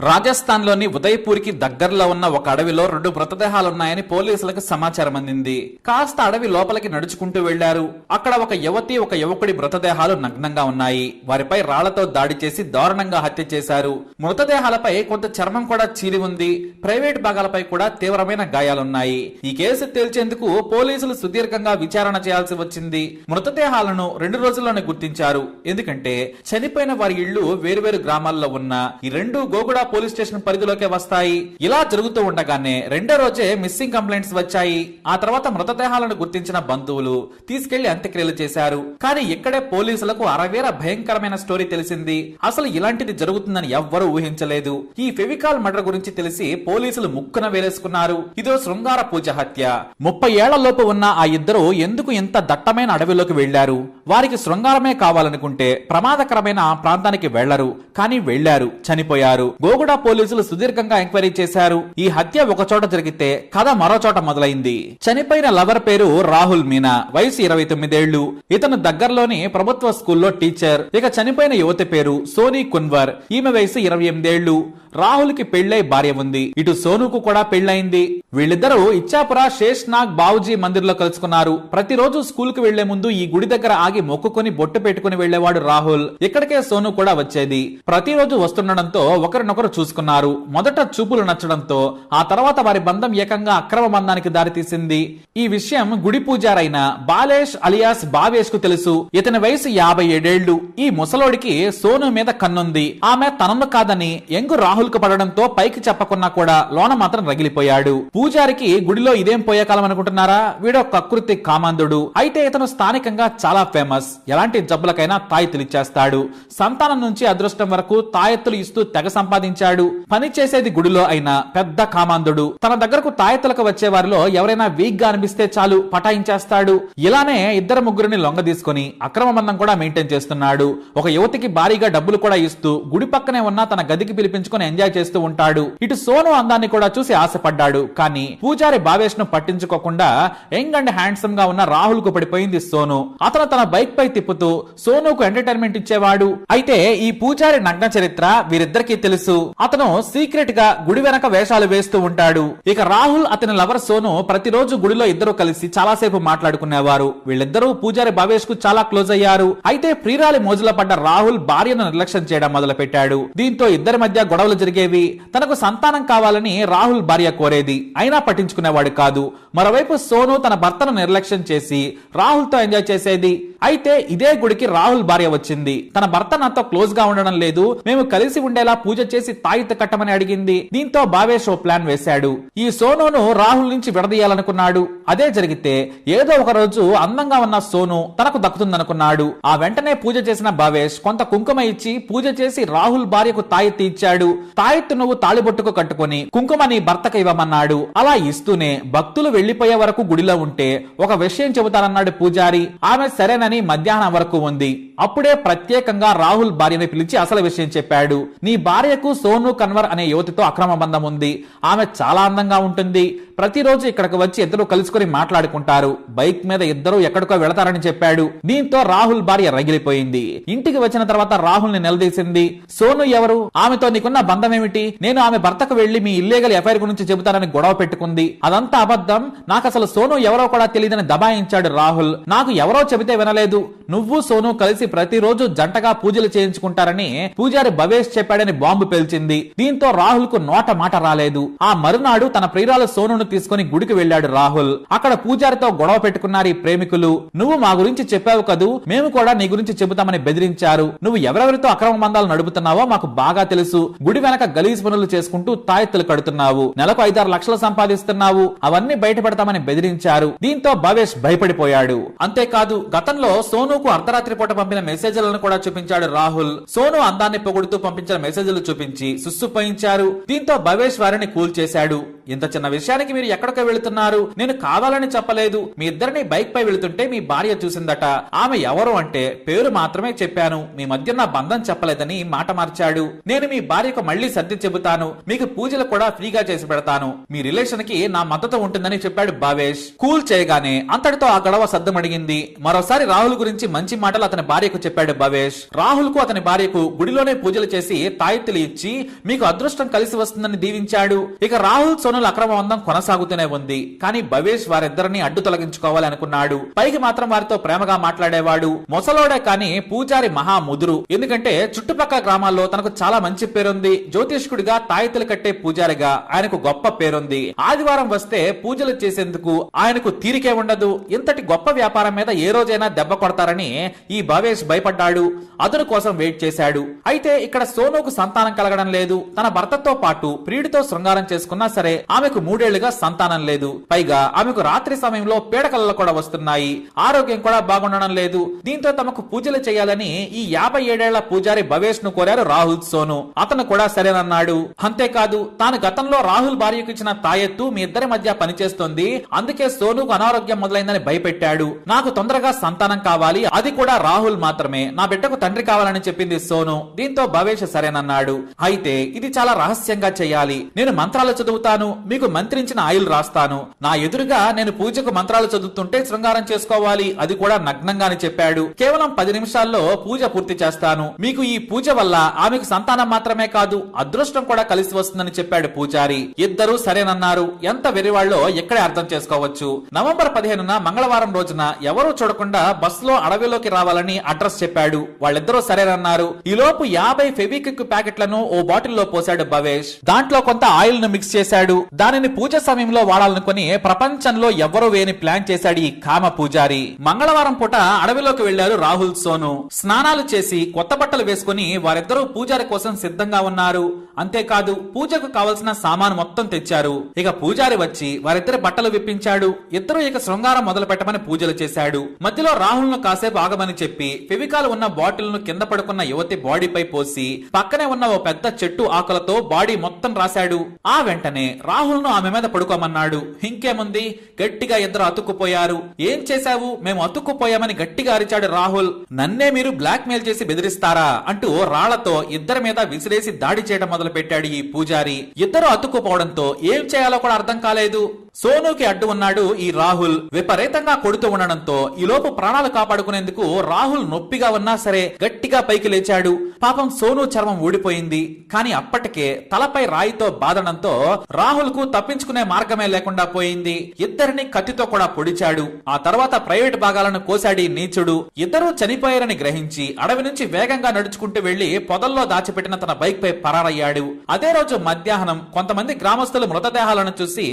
రాజస్థాన్లోని ఉదయపూర్కి ఉదయపూర్కి దగ్గరలో ఉన్న ఒక అడవిలో రెండు మృతదేహాలున్నాయని పోలీసులకు సమాచారం అందింది. కాస్త అడవి లోపలికి నడుచుకుంటూ వెళ్ళారు. అక్కడ ఒక యువతి ఒక యువకుడి మృతదేహాలు నగ్నంగా ఉన్నాయి. వారిపై రాళ్ళతో దాడి చేసి దారుణంగా హత్య చేశారు. మృతదేహాలపై కొంత చర్మం కూడా చీలి ఉంది. ప్రైవేట్ భాగాలపై కూడా తీవ్రమైన గాయాలున్నాయి. ఈ కేసు తేల్చేందుకు పోలీసులు సుదీర్ఘంగా విచారణ చేయాల్సి వచ్చింది. మృతదేహాలను రెండు రోజుల్లోనే గుర్తించారు. ఎందుకంటే చనిపోయిన వారి ఇళ్ళు వేరువేరు గ్రామాల్లో ఉన్న ఈ రెండు గోగుడ పోలీస్ స్టేషన్ పరిధిలోకే వస్తాయి. ఇలా జరుగుతూ ఉండగానే రెండో రోజే మిస్సింగ్ కంప్లైంట్స్ వచ్చాయి. ఆ తర్వాత మృతదేహాలను గుర్తించిన బంధువులు తీసుకెళ్ళి అంత్యక్రియలు చేశారు. కానీ ఇక్కడే పోలీసులకు అరవేర భయంకరమైన స్టోరీ తెలిసింది. అసలు ఇలాంటిది జరుగుతుందని ఎవ్వరూ ఊహించలేదు. ఈ ఫెవికాల్ మర్డర్ గురించి తెలిసి పోలీసులు ముక్కున వేలేసుకున్నారు. ఇదో శృంగార పూజ హత్య. ముప్పై ఏళ్ళలోపు ఉన్న ఆ ఇద్దరు ఎందుకు ఇంత దట్టమైన అడవిలోకి వెళ్ళారు వారికి శృంగారమే కావాలనుకుంటే ప్రమాదకరమైన ఆ ప్రాంతానికి వెళ్ళరు కానీ వెళ్ళారు చనిపోయారు. గోగుడ పోలీసులు సుదీర్ఘంగా ఎంక్వైరీ చేశారు. ఈ హత్య ఒక చోట జరిగితే కథ మరో చోట మొదలైంది. చనిపోయిన లవర్ పేరు రాహుల్ మీనా. వయసు ఇరవై తొమ్మిదేళ్ళు. ఇతను దగ్గరలోని ప్రభుత్వ స్కూల్లో టీచర్. ఇక చనిపోయిన యువతి పేరు సోనీ కున్వర్. ఈమె వయసు ఇరవై ఎనిమిదేళ్ళు. రాహుల్కి పెళ్ళై భార్య ఉంది. ఇటు సోనుకు కూడా పెళ్ళైంది వీళ్ళిద్దరూ ఇచ్చాపుర శేష్ నాగ్ బావుజీ మందిర్లో కలుసుకున్నారు. ప్రతిరోజు స్కూల్కి వెళ్ళే ముందు ఈ గుడి దగ్గర ఆగి మొక్కుకొని బొట్టు పెట్టుకుని వెళ్ళేవాడు రాహుల్. ఇక్కడికే సోను కూడా వచ్చేది. ప్రతిరోజు వస్తుండడంతో ఒకరినొకరు చూసుకున్నారు. మొదట చూపులు నచ్చడంతో ఆ తర్వాత వారి బంధం ఏకంగా అక్రమ బంధానికి దారితీసింది. ఈ విషయం గుడి పూజారైన బాలేష్ అలియాస్ బావేష్కు తెలుసు. ఇతని వయసు యాభై ఏడేళ్ళు. ఈ ముసలోడికి సోను మీద కన్నుంది. ఆమె తనను కాదని ఎంగు రాహుల్ కు పడడంతో పైకి చెప్పకున్నా కూడా లోన మాత్రం రగిలిపోయాడు. పూజారికి గుడిలో ఇదేం పోయే కాలం అనుకుంటున్నారా? వీడో కకృతి కామాంధుడు. అయితే ఇతను స్థానికంగా చాలా ఫేమస్. ఎలాంటి జబ్బులకైనా తాయెత్తులు ఇచ్చేస్తాడు. సంతానం నుంచి అదృష్టం వరకు తాయెత్తులు ఇస్తూ తెగ సంపాదించాడు. పని చేసేది గుడిలో అయినా పెద్ద కామాంధుడు. తన దగ్గరకు తాయెత్తులకు వచ్చే వారిలో ఎవరైనా వీక్గా అనిపిస్తే చాలు పటాయించేస్తాడు. ఇలానే ఇద్దరు ముగ్గురిని లొంగ తీసుకుని అక్రమ బంధం కూడా మెయింటైన్ చేస్తున్నాడు. ఒక యువతికి భారీగా డబ్బులు కూడా ఇస్తూ గుడి పక్కనే ఉన్న తన గదికి పిలిపించుకుని ఎంజాయ్ చేస్తూ ఉంటాడు. ఇటు సోను అందాన్ని కూడా చూసి ఆశపడ్డాడు. కానీ పూజారి భావేష్ను పట్టించుకోకుండా యంగ్ అండ్ హ్యాండ్సమ్గా ఉన్న రాహుల్కు పడిపోయింది సోను. అతను తన బైక్ పై తిప్పుతూ సోనుకు ఎంటర్టైన్మెంట్ ఇచ్చేవాడు. అయితే ఈ పూజారి నగ్న చరిత్ర వీరిద్దరికీ తెలుసు. అతను సీక్రెట్గా గుడి వెనక వేషాలు వేస్తూ ఉంటాడు. ఇక రాహుల్ అతని లవర్ సోను ప్రతిరోజు గుడిలో ఇద్దరు కలిసి చాలాసేపు మాట్లాడుకునేవారు. వీళ్ళిద్దరూ పూజారి భావేష్కు చాలా క్లోజ్ అయ్యారు. అయితే ప్రియురాలి మోజుల పడ్డ రాహుల్ భార్యను నిర్లక్ష్యం చేయడం మొదలు పెట్టాడు దీంతో ఇద్దరి మధ్య గొడవలు జరిగేవి? తనకు సంతానం కావాలని రాహుల్ భార్య కోరేది. అయినా పట్టించుకునేవాడు కాదు. మరోవైపు సోను తన భర్తను నిర్లక్ష్యం చేసి రాహుల్తో ఎంజాయ్ చేసేది. అయితే ఇదే గుడికి రాహుల్ భార్య వచ్చింది. తన భర్త నాతో క్లోజ్గా ఉండడం లేదు. మేము కలిసి ఉండేలా పూజ చేసి తాయిత కట్టమని అడిగింది. దీంతో భావేష్ ఓ ప్లాన్ వేశాడు. ఈ సోనును రాహుల్ నుంచి విడదీయాలనుకున్నాడు. అదే జరిగితే ఏదో ఒక రోజు అందంగా ఉన్న సోను తనకు దక్కుతుందనుకున్నాడు. ఆ వెంటనే పూజ చేసిన భావేష్ కొంత కుంకుమ ఇచ్చి పూజ చేసి రాహుల్ భార్యకు తాయిత్తి ఇచ్చాడు. తాయెత్తు నువ్వు తాళిబొట్టుకు కట్టుకొని కుంకుమ నీ భర్తకు ఇవ్వమన్నాడు. అలా ఇస్తూనే భక్తులు వెళ్ళిపోయే వరకు గుడిలో ఉంటే ఒక విషయం చెబుతానన్నాడు పూజారి. ఆమె సరేనని మధ్యాహ్నం వరకు ఉంది. అప్పుడే ప్రత్యేకంగా రాహుల్ భార్యని పిలిచి అసలు విషయం చెప్పాడు. నీ భార్యకు సోను కన్వర్ అనే యువతితో అక్రమ బంధం ఉంది. ఆమె చాలా అందంగా ఉంటుంది. ప్రతిరోజు ఇక్కడికి వచ్చి ఇద్దరు కలుసుకుని మాట్లాడుకుంటారు. బైక్ మీద ఇద్దరు ఎక్కడికో వెళతారని చెప్పాడు. దీంతో రాహుల్ భార్య రగిలిపోయింది. ఇంటికి వచ్చిన తర్వాత రాహుల్ని నిలదీసింది. సోను ఎవరు? ఆమెతో నీకున్న బంధం ఏమిటి నేను ఆమె భర్తకు వెళ్ళి మీ ఇల్లీగల్ ఎఫ్ఐఆర్ గురించి చెబుతానని గొడవ పెట్టుకుంది. అదంతా అబద్ధం. నాకు అసలు సోను ఎవరో కూడా తెలియదని దబాయించాడు రాహుల్. నాకు ఎవరో చెబితే వినలేదు. నువ్వు సోను కలిసి ప్రతిరోజు జంటగా పూజలు చేయించుకుంటారని పూజారి భవేష్ చెప్పాడని బాంబు పేల్చింది. దీంతో రాహుల్కు నోట మాట రాలేదు. ఆ మరునాడు తన ప్రియురాల సోనును తీసుకుని గుడికి వెళ్ళాడు రాహుల్. అక్కడ పూజారితో గొడవ పెట్టుకున్నారు ఈ ప్రేమికులు. నువ్వు మా గురించి చెప్పావు కదూ? మేము కూడా నీ గురించి చెబుతామని బెదిరించారు. నువ్వు ఎవరెవరితో అక్రమ బంధాలు నడుపుతున్నావో మాకు బాగా తెలుసు. గుడి వెనక గలీజ్ పనులు చేసుకుంటూ తాయెత్తులు కడుతున్నావు. నెలకు ఐదారు లక్షలు సంపాదిస్తున్నావు. అవన్నీ బయటపడతామని బెదిరించారు. దీంతో భవేష్ భయపడిపోయాడు. అంతేకాదు గతంలో సోనుకు అర్ధరాత్రి పూట పంపిన మెసేజ్లను కూడా చూపించాడు రాహుల్. సోను అందాన్ని పొగుడుతూ పంపించిన మెసేజ్లు చూపించి సుస్సుపోయించారు. దీంతో భవేష్ వారిని కూల్ చేశాడు. ఇంత చిన్న విషయానికి మీరు ఎక్కడికో వెళుతున్నారు? నేను కావాలని చెప్పలేదు. మీ ఇద్దరిని బైక్ పై వెళుతుంటే మీ భార్య చూసిందట. ఆమె ఎవరు అంటే పేరు మాత్రమే చెప్పాను. మీ మధ్య నా బంధం చెప్పలేదని మాట మార్చాడు. నేను మీ భార్యకు మళ్ళీ సర్ది చెబుతాను. మీకు పూజలు కూడా ఫ్రీగా చేసి పెడతాను. మీ రిలేషన్కి నా మద్దతు ఉంటుందని చెప్పాడు భావేష్. కూల్ చేయగానే అంతటితో ఆ గొడవ సద్దమడిగింది. మరోసారి రాహుల్ గురించి మంచి మాటలు అతని భార్య భార్యకు చెప్పాడు భవేష్. రాహుల్కు అతని భార్యకు గుడిలోనే పూజలు చేసి తాయెత్తులు ఇచ్చి మీకు అదృష్టం కలిసి వస్తుందని దీవించాడు. ఇక రాహుల్ సోనుల అక్రమ బంధం కొనసాగుతూనే ఉంది. కానీ భవేష్ వారిద్దరిని అడ్డు తొలగించుకోవాలి అనుకున్నాడు. పైకి మాత్రం వారితో ప్రేమగా మాట్లాడేవాడు. మొసలోడే కానీ పూజారి మహా ముదురు. ఎందుకంటే చుట్టుపక్కల గ్రామాల్లో తనకు చాలా మంచి పేరుంది. జ్యోతిష్కుడిగా తాయెత్తులు కట్టే పూజారిగా ఆయనకు గొప్ప పేరుంది. ఆదివారం వస్తే పూజలు చేసేందుకు ఆయనకు తీరికే ఉండదు. ఇంతటి గొప్ప వ్యాపారం మీద ఏ రోజైనా దెబ్బ కొడతారని ఈ భవేష్ భయపడ్డాడు అతను కోసం వెయిట్ చేశాడు. అయితే ఇక్కడ సోనుకు సంతానం కలగడం లేదు. తన భర్తతో పాటు ప్రియుడితో శృంగారం చేసుకున్నా సరే ఆమెకు మూడేళ్ళుగా సంతానం లేదు. పైగా ఆమెకు రాత్రి సమయంలో పీడకలలు కూడా వస్తున్నాయి. ఆరోగ్యం కూడా బాగుండడం లేదు. దీంతో తమకు పూజలు చేయాలని ఈ యాభై ఏడేళ్ళ పూజారి భవేష్ను కోరారు రాహుల్ సోను. అతను కూడా సరేనన్నాడు. అంతేకాదు తాను గతంలో రాహుల్ భార్యకు ఇచ్చిన తాయెత్తు మీ ఇద్దరి మధ్య పనిచేస్తోంది. అందుకే సోనుకు అనారోగ్యం మొదలైందని భయపెట్టాడు. నాకు తొందరగా సంతానం కావాలి. అది కూడా రాహుల్ మాత్రమే. నా బిడ్డకు తండ్రి కావాలని చెప్పింది సోను. దీంతో భవేష్ సరేనన్నాడు. అయితే ఇది చాలా రహస్యంగా చేయాలి. నేను మంత్రాలు చదువుతాను. మీకు మంత్రించిన ఆయిల్ రాస్తాను. నా ఎదురుగా నేను పూజకు మంత్రాలు చదువుతుంటే శృంగారం చేసుకోవాలి. అది కూడా నగ్నంగాని చెప్పాడు. కేవలం పది నిమిషాల్లో పూజ పూర్తి చేస్తాను. మీకు ఈ పూజ వల్ల ఆమెకు సంతానం మాత్రమే కాదు అదృష్టం కూడా కలిసి వస్తుందని చెప్పాడు పూజారి. ఇద్దరూ సరేనన్నారు. ఎంత వెరివాళ్ళో ఇక్కడే అర్థం చేసుకోవచ్చు. నవంబర్ పదిహేనున మంగళవారం రోజున ఎవరూ చూడకుండా బస్సులో అడవిలోకి రావాలని అడ్రస్ చెప్పాడు. వాళ్ళిద్దరూ సరేనన్నారు. ఈలోపు యాభై ఫెవిక్విక్ ప్యాకెట్లను ఓ బాటిల్లో పోశాడు భవేష్. దాంట్లో కొంత ఆయిల్ను మిక్స్ చేశాడు. దానిని పూజ సమయంలో వాడాలనుకుని ప్రపంచంలో ఎవ్వరూ వేని ప్లాన్ చేశాడు ఈ కామ పూజారి. మంగళవారం పూట అడవిలోకి వెళ్ళారు రాహుల్ సోను. స్నానాలు చేసి కొత్త బట్టలు వేసుకుని వారిద్దరూ పూజారి కోసం సిద్ధంగా ఉన్నారు. అంతేకాదు పూజకు కావలసిన సామాను మొత్తం తెచ్చారు. ఇక పూజారి వచ్చి వారిద్దరి బట్టలు విప్పించాడు. ఇద్దరు ఇక శృంగారం మొదలు పెట్టమని పూజలు చేశాడు. మధ్యలో రాహుల్ను కాసేపు ఆగమని చెప్పి ఫెవికాల్ ఉన్న బాటిల్ను కింద పడుకున్న యువతి బాడీపై పోసి పక్కనే ఉన్న ఓ పెద్ద చెట్టు ఆకులతో బాడీ మొత్తం రాశాడు. ఆ వెంటనే రాహుల్ను ఆమె మీద పడుకోమన్నాడు. ఇంకేముంది? గట్టిగా ఇద్దరు అతుక్కుపోయారు. ఏం చేశావు? మేము అతుక్కుపోయామని గట్టిగా అరిచాడు రాహుల్. నన్నే మీరు బ్లాక్ మెయిల్ చేసి బెదిరిస్తారా? అంటూ రాళ్ళతో ఇద్దరి మీద విసిరేసి దాడి చేయడం మొదలు పెట్టాడు ఈ పూజారి. ఇద్దరు అతుక్కుపోవడంతో ఏం చేయాలో కూడా అర్థం కాలేదు. సోనూకి అడ్డు ఉన్నాడు ఈ రాహుల్. విపరీతంగా కొడుతూ ఉండడంతో ఈ లోపు ప్రాణాలు కాపాడుకునేందుకు రాహుల్ నొప్పిగా ఉన్నా సరే గట్టిగా పైకి లేచాడు. పాపం సోను చర్మం ఊడిపోయింది. కానీ అప్పటికే తలపై రాయితో బాధడంతో రాహుల్కు తప్పించుకునే మార్గమే లేకుండా పోయింది. ఇద్దరిని కత్తితో కూడా పొడిచాడు. ఆ తర్వాత ప్రైవేట్ భాగాలను కోశాడు నీచుడు. ఇద్దరూ చనిపోయారని గ్రహించి అడవి నుంచి వేగంగా నడుచుకుంటూ వెళ్ళి పొదల్లో దాచిపెట్టిన తన బైక్ పై పరారయ్యాడు. అదే రోజు మధ్యాహ్నం కొంతమంది గ్రామస్తులు మృతదేహాలను చూసి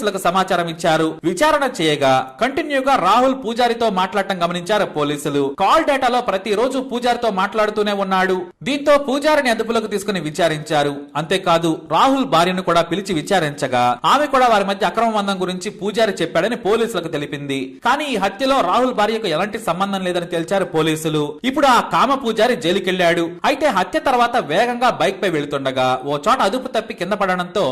పోలీసులకు సమాచారం ఇచ్చారు. విచారణ చేయగా కంటిన్యూగా రాహుల్ పూజారితో మాట్లాడటం గమనించారు పోలీసులు. కాల్ డేటాలో ప్రతిరోజు పూజారితో మాట్లాడుతూనే ఉన్నాడు. దీంతో పూజారిని అదుపులోకి తీసుకుని విచారించారు. అంతేకాదు రాహుల్ భార్యను కూడా పిలిచి విచారించగా ఆమె కూడా వారి మధ్య అక్రమ బంధం గురించి పూజారి చెప్పాడని పోలీసులకు తెలిపింది. కానీ ఈ హత్యలో రాహుల్ భార్యకు ఎలాంటి సంబంధం లేదని తేల్చారు పోలీసులు. ఇప్పుడు ఆ కామ పూజారి జైలుకెళ్ళాడు అయితే హత్య తర్వాత వేగంగా బైక్ పై వెళ్తుండగా ఓ చోట అదుపు తప్పి కింద పడడంతో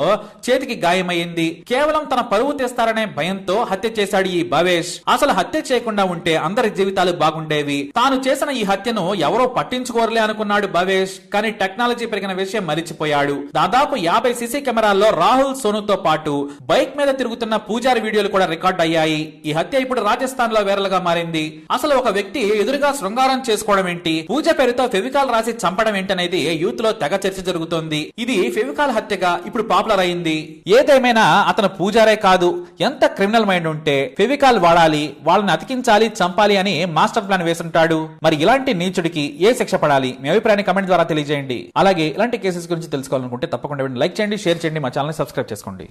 చేతికి గాయమైంది. కేవలం తన పరువు తెస్తారనే భయంతో హత్య చేశాడు ఈ భవేష్. అసలు హత్య చేయకుండా ఉంటే అందరి జీవితాలు బాగుండేవి. తాను చేసిన ఈ హత్యను ఎవరో పట్టించుకోరలే అనుకున్నాడు భవేష్. కానీ టెక్నాలజీ పెరిగిన విషయం మరిచిపోయాడు. దాదాపు యాభై సీసీ కెమెరాల్లో రాహుల్ సోనుతో పాటు బైక్ మీద తిరుగుతున్న పూజారి వీడియోలు కూడా రికార్డ్ అయ్యాయి. ఈ హత్య ఇప్పుడు రాజస్థాన్లో వేరలుగా మారింది. అసలు ఒక వ్యక్తి ఎదురుగా శృంగారం చేసుకోవడం ఏంటి? పూజ పేరుతో ఫెవికాల్ రాసి చంపడం ఏంటనేది యూత్లో తెగ చర్చ జరుగుతోంది. ఇది ఫెవికాల్ హత్యగా ఇప్పుడు పాపులర్ అయింది. ఏదేమైనా అతను పూజారి కాదు ఎంత క్రిమినల్ మైండ్ ఉంటే ఫెవికాల్ వాడాలి వాళ్ళని అతికించాలి చంపాలి అని మాస్టర్ ప్లాన్ వేసుంటాడు. మరి ఇలాంటి నీచుడికి ఏ శిక్ష పడాలి? మీ అభిప్రాయాన్ని కమెంట్ ద్వారా తెలియజేయండి. అలాగే ఇలాంటి కేసెస్ గురించి తెలుసుకోవాలనుకుంటే తప్పకుండా లైక్ చేయండి షేర్ చేయండి మా ఛానల్ సబ్స్క్రైబ్ చేసుకోండి.